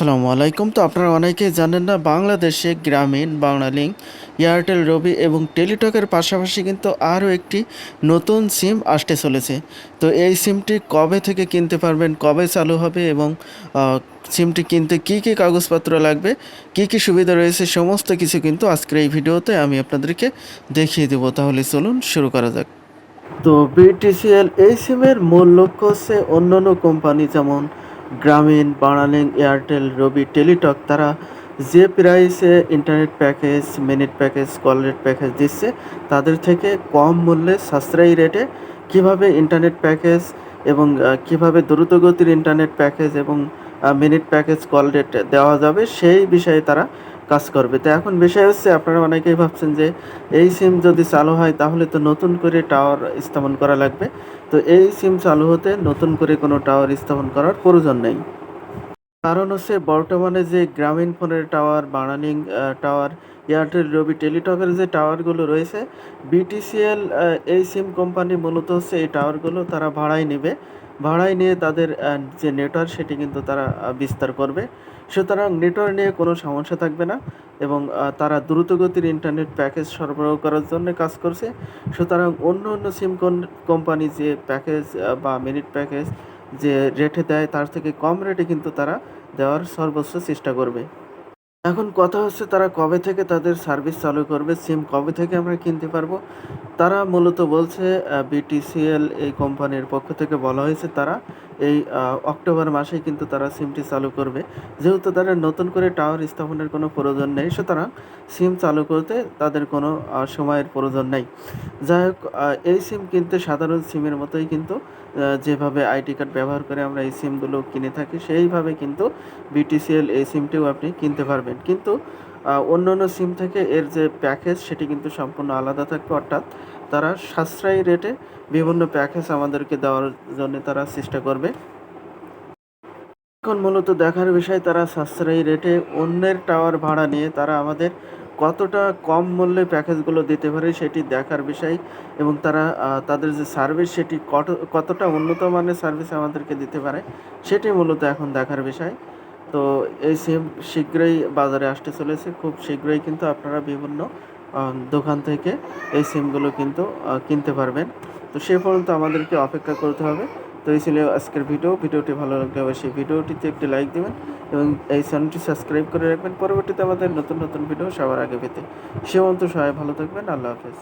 আসসালামু আলাইকুম। তো আপনারা অনেকেই জানেন না, বাংলাদেশে গ্রামীণ বাংলালিংক এয়ারটেল, রবি এবং টেলিটকের পাশাপাশি কিন্তু আরও একটি নতুন সিম আসতে চলেছে। তো এই সিমটি কবে থেকে কিনতে পারবেন, কবে চালু হবে এবং সিমটি কিনতে কী কী কাগজপত্র লাগবে, কী কী সুবিধা রয়েছে, সমস্ত কিছু কিন্তু আজকের এই ভিডিওতে আমি আপনাদেরকে দেখিয়ে দেবো। তাহলে চলুন শুরু করা যাক। তো বিটিসিএল এই সিমের মূল লক্ষ্য হচ্ছে অন্যান্য কোম্পানি যেমন গ্রামীণ বাংলালিং এয়ারটেল, রবি, টেলিটক তারা যে প্রাইসে internet package minute package call rate package দিচ্ছে, তাদের থেকে কম মূল্যে সাশ্রয়ী রেটে কীভাবে ইন্টারনেট প্যাকেজ এবং কীভাবে দ্রুতগতির ইন্টারনেট প্যাকেজ এবং মিনিট প্যাকেজ কল রেট দেওয়া যাবে, সেই বিষয়ে তারা কাজ করবে। তো এখন বিষয় হচ্ছে আপনারা অনেকেই ভাবছেন যে এই সিম যদি চালু হয় তাহলে তো নতুন করে টাওয়ার স্থাপন করা লাগবে। তো এই সিম চালু হতে নতুন করে কোনো টাওয়ার স্থাপন করার প্রয়োজন নেই। কারণ হচ্ছে বর্তমানে যে গ্রামীণ ফোনের টাওয়ার বানানিং টাওয়ার, এয়ারটেল, রবি, টেলিটকের যে টাওয়ারগুলো রয়েছে, বিটিসিএল এই সিম কোম্পানি মূলত হচ্ছে এই টাওয়ারগুলো তারা ভাড়ায় নেবে। ভাড়ায় নিয়ে তাদের যে নেটওয়ার্ক, সেটি কিন্তু তারা বিস্তার করবে। সুতরাং নেটওয়ার্ক নিয়ে কোনো সমস্যা থাকবে না এবং তারা দ্রুতগতির ইন্টারনেট প্যাকেজ সরবরাহ করার জন্য কাজ করছে। সুতরাং অন্য অন্য সিম কোম্পানি যে প্যাকেজ বা মিনিট প্যাকেজ যে রেটে দেয়, তার থেকে কম রেটে কিন্তু তারা দেওয়ার সর্বোচ্চ চেষ্টা করবে। এখন কথা হচ্ছে তারা কবে থেকে তাদের সার্ভিস চালু করবে, সিম কবে থেকে আমরা কিনতে পারব? তারা মূলত বলছে বিটিসিএল এই কোম্পানির পক্ষ থেকে বলা হয়েছে তারা এই অক্টোবর মাসেই কিন্তু তারা সিমটি চালু করবে। যেহেতু তাদের নতুন করে টাওয়ার স্থাপনের কোনো প্রয়োজন নেই, সুতরাং সিম চালু করতে তাদের কোনো সময়ের প্রয়োজন নেই। যাই হোক এই সিম কিনতে সাধারণ সিমের মতোই কিন্তু যেভাবে আইডি কার্ড ব্যবহার করে আমরা এই সিমগুলো কিনে থাকি, সেইভাবে কিন্তু বিটিসিএল এই সিমটিও আপনি কিনতে পারবেন। কিন্তু অন্য অন্য সিম থেকে এর যে প্যাকেজ, সেটি কিন্তু সম্পূর্ণ আলাদা থাকবে। অর্থাৎ তারা সাশ্রয়ী রেটে বিভিন্ন প্যাকেজ আমাদেরকে দেওয়ার জন্য তারা চেষ্টা করবে। এখন মূলত দেখার বিষয়, তারা সাশ্রয়ী রেটে অন্যের টাওয়ার ভাড়া নিয়ে তারা আমাদের কতটা কম মূল্যে প্যাকেজগুলো দিতে পারে সেটি দেখার বিষয় এবং তারা তাদের যে সার্ভিস, সেটি কত, কতটা উন্নত মানের সার্ভিস আমাদেরকে দিতে পারে, সেটি মূলত এখন দেখার বিষয়। তো এই সিম শীঘ্রই বাজারে আসতে চলেছে। খুব শীঘ্রই কিন্তু আপনারা বিভিন্ন দোকান থেকে এই সিমগুলো কিন্তু কিনতে পারবেন। তো সে পর্যন্ত আমাদেরকে অপেক্ষা করতে হবে। তো এই ছিল আজকের ভিডিও ভিডিওটি ভালো লাগলে অবশ্যই ভিডিওটিতে একটি লাইক দেবেন এবং এই চ্যানেলটি সাবস্ক্রাইব করে রাখবেন। পরবর্তীতে আমাদের নতুন নতুন ভিডিও সবার আগে পেতে। সে পর্যন্ত সবাই ভালো থাকবেন। আল্লাহ হাফেজ।